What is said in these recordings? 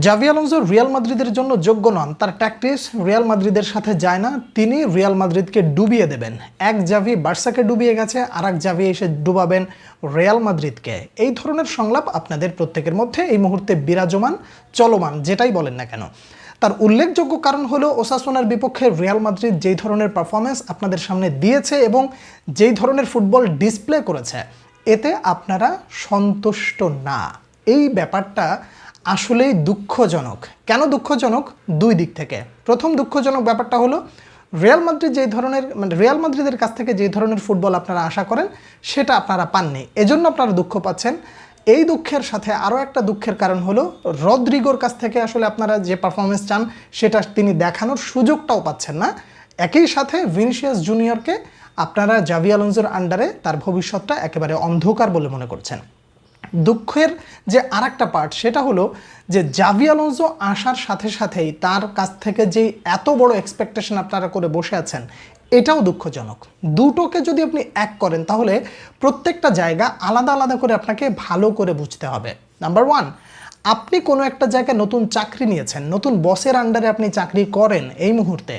Xavi Alonso Real মাদ্রিদের জন্য যোগ্য নন। তার ট্যাকটিস রিয়াল মাদ্রিদের সাথে যায় না। তিনি রিয়াল মাদ্রিদকে ডুবিয়ে দেবেন। এক জাভি বার্সাকে ডুবিয়ে গেছে আর এক জাভি এসে ডুবাবেন রিয়াল মাদ্রিদকে। এই ধরনের সংলাপ আপনাদের প্রত্যেকের মধ্যে এই মুহূর্তে বিরাজমান, চলমান, যেটাই বলেন না কেন। তার উল্লেখযোগ্য কারণ হলো ওসাসোনার বিপক্ষে রিয়াল মাদ্রিদ যেই ধরনের পারফরমেন্স আপনাদের সামনে দিয়েছে এবং যেই ধরনের ফুটবল ডিসপ্লে করেছে, এতে আপনারা সন্তুষ্ট না। এই ব্যাপারটা আসলেই দুঃখজনক। কেন দুঃখজনক? দুই দিক থেকে। প্রথম দুঃখজনক ব্যাপারটা হলো, রিয়াল মাদ্রিদ যেই ধরনের মানে রিয়াল মাদ্রিদের কাছ থেকে যে ধরনের ফুটবল আপনারা আশা করেন, সেটা আপনারা পাননি। এজন্য আপনারা দুঃখ পাচ্ছেন। এই দুঃখের সাথে আরও একটা দুঃখের কারণ হলো, রদ্রিগোর কাছ থেকে আসলে আপনারা যে পারফরমেন্স চান, সেটা তিনি দেখানোর সুযোগটাও পাচ্ছেন না। একই সাথে ভিনিসিয়াস জুনিয়রকে আপনারা জাভি আলোনজোর আন্ডারে তার ভবিষ্যৎটা একেবারে অন্ধকার বলে মনে করছেন। দুঃখের যে আর একটা পার্ট সেটা হলো যে জাভি আলোনজো আসার সাথে সাথেই তার কাছ থেকে যে এত বড় এক্সপেকটেশন আপনারা করে বসে আছেন, এটাও দুঃখজনক। দুটোকে যদি আপনি এক করেন, তাহলে প্রত্যেকটা জায়গা আলাদা আলাদা করে আপনাকে ভালো করে বুঝতে হবে। নাম্বার ওয়ান আপনি কোনো একটা জায়গায় নতুন চাকরি নিয়েছেন, নতুন বসের আন্ডারে আপনি চাকরি করেন এই মুহূর্তে,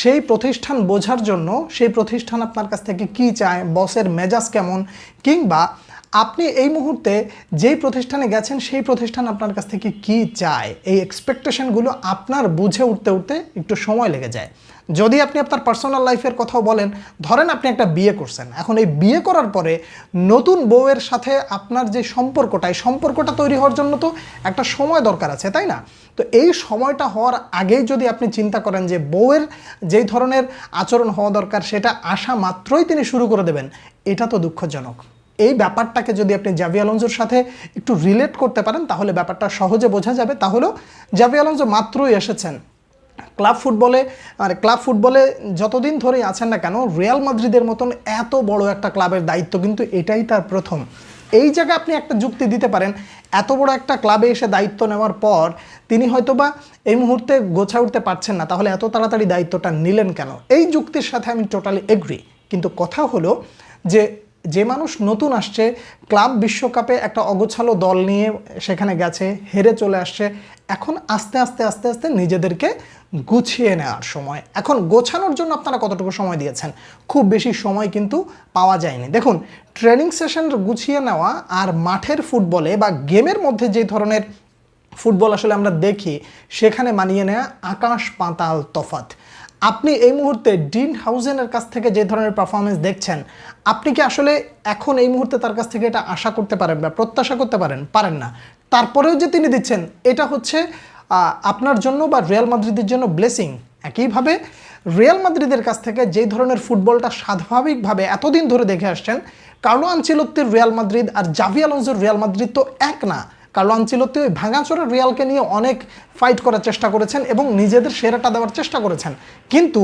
সেই প্রতিষ্ঠান বোঝার জন্য, সেই প্রতিষ্ঠান আপনার কাছ থেকে কি চায়, বসের মেজাজ কেমন, কিংবা আপনি এই মুহূর্তে যেই প্রতিষ্ঠানে গেছেন, সেই প্রতিষ্ঠান আপনার কাছ থেকে কি চায়? এই এক্সপেকটেশনগুলো আপনার বুঝে উঠতে উঠতে একটু সময় লেগে যায়। যদি আপনি আপনার পার্সোনাল লাইফের কথাও বলেন, ধরেন আপনি একটা বিয়ে করছেন। এখন এই বিয়ে করার পরে নতুন বউয়ের সাথে আপনার যে সম্পর্কটা, এই সম্পর্কটা তৈরি হওয়ার জন্য তো একটা সময় দরকার আছে, তাই না? তো এই সময়টা হওয়ার আগেই যদি আপনি চিন্তা করেন যে বউয়ের যেই ধরনের আচরণ হওয়া দরকার, সেটা আসা মাত্রই তিনি শুরু করে দেবেন, এটা তো দুঃখজনক। এই ব্যাপারটাকে যদি আপনি জাভি আলonsoর সাথে একটু রিলেট করতে পারেন, তাহলে ব্যাপারটা সহজে বোঝা যাবে। তাহলেও জাভি আলonso মাত্রই এসেছেন। ক্লাব ফুটবলে মানে ক্লাব ফুটবলে যতদিন ধরেই আছেন না কেন রিয়াল মাদ্রিদের মতন এত বড় একটা ক্লাবের দায়িত্ব কিন্তু এটাই তার প্রথম। এই জায়গায় আপনি একটা যুক্তি দিতে পারেন, এত বড় একটা ক্লাবে এসে দায়িত্ব নেওয়ার পর তিনি হয়তোবা এই মুহূর্তে গোছা উঠতে পারছেন না, তাহলে এত তাড়াতাড়ি দায়িত্বটা নিলেন কেন? এই যুক্তির সাথে আমি টোটালি এগ্রি কিন্তু কথা হলো যে যে মানুষ নতুন আসছে, ক্লাব বিশ্বকাপে একটা অগোছালো দল নিয়ে সেখানে গেছে, হেরে চলে আসছে, এখন আস্তে আস্তে আস্তে আস্তে নিজেদেরকে গুছিয়ে নেওয়ার সময়। এখন গোছানোর জন্য আপনারা কতটুকু সময় দিয়েছেন? খুব বেশি সময় কিন্তু পাওয়া যায়নি। দেখুন ট্রেনিং সেশন গুছিয়ে নেওয়া আর মাঠের ফুটবলে বা গেমের মধ্যে যে ধরনের ফুটবল আসলে আমরা দেখি, সেখানে মানিয়ে নেওয়া আকাশ পাতাল তফাত আপনি এই মুহূর্তে ডিন হাউজেনের কাছ থেকে যে ধরনের পারফরমেন্স দেখছেন, আপনি কি আসলে এখন এই মুহূর্তে তার কাছ থেকে এটা আশা করতে পারেন বা প্রত্যাশা করতে পারেন? পারেন না। তারপরেও যে তিনি দিচ্ছেন, এটা হচ্ছে আপনার জন্য বা রিয়াল মাদ্রিদের জন্য ব্লেসিং একইভাবে রিয়াল মাদ্রিদের কাছ থেকে যেই ধরনের ফুটবলটা স্বাভাবিকভাবে এতদিন ধরে দেখে আসছেন, কার্লো আনচিলত্তির রিয়াল মাদ্রিদ আর জাভি আলোনসোর রিয়াল মাদ্রিদ তো এক না। কার্লো আনচিলত্তি ওই ভাঙাচোরা রিয়ালকে নিয়ে অনেক ফাইট করার চেষ্টা করেছেন এবং নিজেদের সেরাটা দেওয়ার চেষ্টা করেছেন। কিন্তু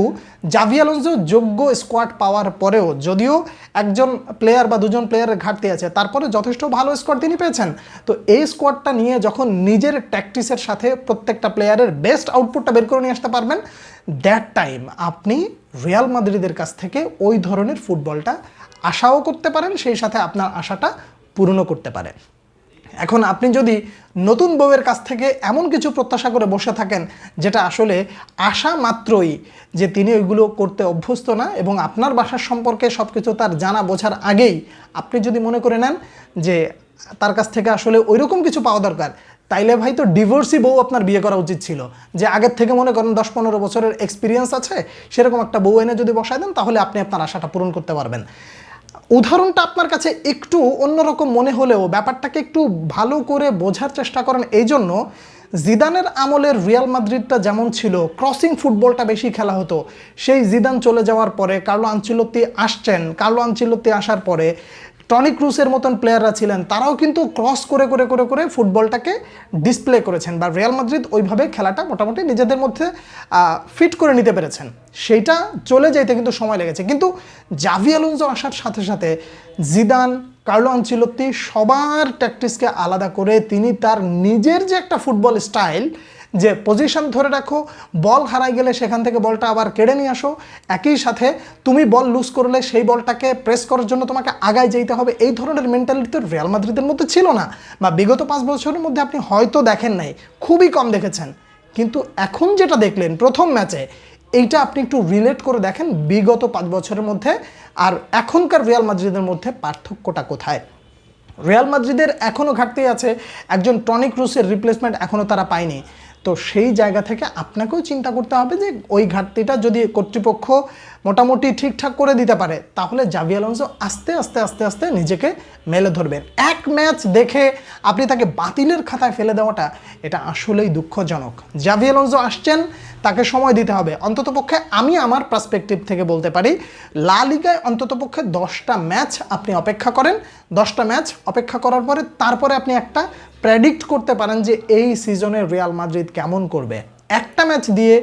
জাভি আলোনসো যোগ্য স্কোয়াড পাওয়ার পরেও যদিও একজন প্লেয়ার বা দুজন প্লেয়ারের ঘাটতি আছে, তারপরে যথেষ্ট ভালো স্কোয়াড তিনি পেয়েছেন। তো এই স্কোয়াডটা নিয়ে যখন নিজের ট্যাকটিসের সাথে প্রত্যেকটা প্লেয়ারের বেস্ট আউটপুটটা বের করে নিয়ে আসতে পারবেন দ্যাট টাইম আপনি রিয়াল মাদ্রিদের কাছ থেকে ওই ধরনের ফুটবলটা আশাও করতে পারেন, সেই সাথে আপনার আশাটা পূরণও করতে পারে। এখন আপনি যদি নতুন বউয়ের কাছ থেকে এমন কিছু প্রত্যাশা করে বসে থাকেন, যেটা আসলে আশা মাত্রই যে তিনি ওইগুলো করতে অভ্যস্ত না এবং আপনার বাসার সম্পর্কে সব কিছু তার জানা বোঝার আগেই আপনি যদি মনে করে নেন যে তার কাছ থেকে আসলে ওইরকম কিছু পাওয়া দরকার, তাইলে ভাই তো ডিভোর্সি বউ আপনার বিয়ে করা উচিত ছিল। যে আগের থেকে মনে করেন দশ পনেরো বছরের এক্সপিরিয়েন্স আছে, সেরকম একটা বউ এনে যদি বসায় দেন, তাহলে আপনি আপনার আশাটা পূরণ করতে পারবেন। উদাহরণটা আপনার কাছে একটু অন্যরকম মনে হলেও ব্যাপারটাকে একটু ভালো করে বোঝার চেষ্টা করেন এই জন্য জিদানের আমলের রিয়াল মাদ্রিদটা যেমন ছিল ক্রসিং ফুটবলটা বেশি খেলা হতো। সেই জিদান চলে যাওয়ার পরে কার্লো আঞ্চিলত্তি আসছেন। কার্লো আঞ্চিলত্তি আসার পরে টনি ক্রুসের মতন প্লেয়াররা ছিলেন। তারাও কিন্তু ক্রস করে করে করে করে ফুটবলটাকে ডিসপ্লে করেছেন বা রিয়াল মাদ্রিদ ওইভাবে খেলাটা মোটামুটি নিজেদের মধ্যে ফিট করে নিতে পেরেছেন। সেইটা চলে যাইতে কিন্তু সময় লেগেছে। কিন্তু জাভি আলোনজো আসার সাথে সাথে জিদান কার্লো আনচিলত্তি সবার ট্যাকটিসকে আলাদা করে তিনি তার নিজের যে একটা ফুটবল স্টাইল যে পজিশন ধরে রাখো বল হারাই গেলে সেখান থেকে বলটা আবার কেড়ে নিয়ে আসো। একই সাথে তুমি বল লুজ করলে সেই বলটাকে প্রেস করার জন্য তোমাকে আগায় যেতে হবে। এই ধরনের মেন্টালিটি তো রিয়াল মাদ্রিদের মধ্যে ছিল না বা বিগত পাঁচ বছরের মধ্যে আপনি হয়তো দেখেন নাই, খুবই কম দেখেছেন। কিন্তু এখন যেটা দেখলেন প্রথম ম্যাচে এইটা আপনি একটু রিলেট করে দেখেন বিগত পাঁচ বছরের মধ্যে। আর এখনকার রিয়াল মাদ্রিদের মধ্যে পার্থক্যটা কোথায়? রিয়াল মাদ্রিদের এখনও ঘাটতি আছে। একজন টনিক রুসের রিপ্লেসমেন্ট এখনও তারা পায়নি। তো সেই জায়গা থেকে আপনাকেও চিন্তা করতে হবে যে ওই ঘাটতিটা যদি কর্তৃপক্ষ মোটামুটি ঠিকঠাক করে দিতে পারে, তাহলে জাভি আলোনসো আস্তে আস্তে আস্তে আস্তে নিজেকে মেলে ধরবেন এক ম্যাচ দেখে আপনি তাকে বাতিলের খাতায় ফেলে দেওয়াটা এটা আসলেই দুঃখজনক। জাভি আলোনসো আসছেন, তাকে সময় দিতে হবে। অন্ততপক্ষে আমি আমার পার্সপেক্টিভ থেকে বলতে পারি, লা লিগায় অন্ততপক্ষে দশটা ম্যাচ আপনি অপেক্ষা করেন। দশটা ম্যাচ অপেক্ষা করার পরে তারপরে আপনি একটা প্রেডিক্ট করতে পারেন যে এই সিজনে রিয়াল মাদ্রিদ কেমন করবে। একটা ম্যাচ দিয়ে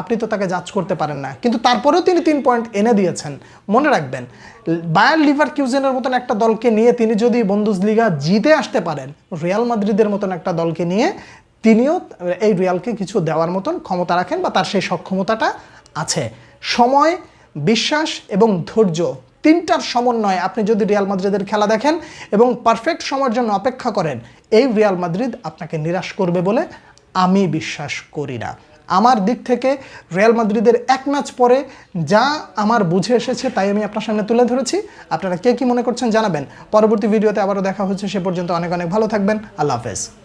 আপনি তো তাকে জাজ করতে পারেন না। কিন্তু তারপরেও তিনি তিন পয়েন্ট এনে দিয়েছেন। মনে রাখবেন বায়ার লিভার কিউজেনের মতন একটা দলকে নিয়ে তিনি যদি বন্দুজ লিগা জিতে আসতে পারেন রিয়াল মাদ্রিদের মতন একটা দলকে নিয়ে তিনিও এই রিয়ালকে কিছু দেওয়ার মতন ক্ষমতা রাখেন বা তার সেই সক্ষমতাটা আছে। সময়, বিশ্বাস এবং ধৈর্য তিনটার সমন্বয়ে আপনি যদি রিয়াল মাদ্রিদের খেলা দেখেন এবং পারফেক্ট সময়ের জন্য অপেক্ষা করেন, এই রিয়াল মাদ্রিদ আপনাকে নিরাশ করবে বলে আমি বিশ্বাস করি না। আমার দিক থেকে রিয়াল মাদ্রিদের এক ম্যাচ পরে যা আমার বুঝে এসেছে তাই আমি আপনার সামনে তুলে ধরেছি। আপনারা কে কী মনে করছেন জানাবেন। পরবর্তী ভিডিওতে আবারও দেখা হচ্ছে, সে পর্যন্ত অনেক অনেক ভালো থাকবেন। আল্লাহ হাফেজ।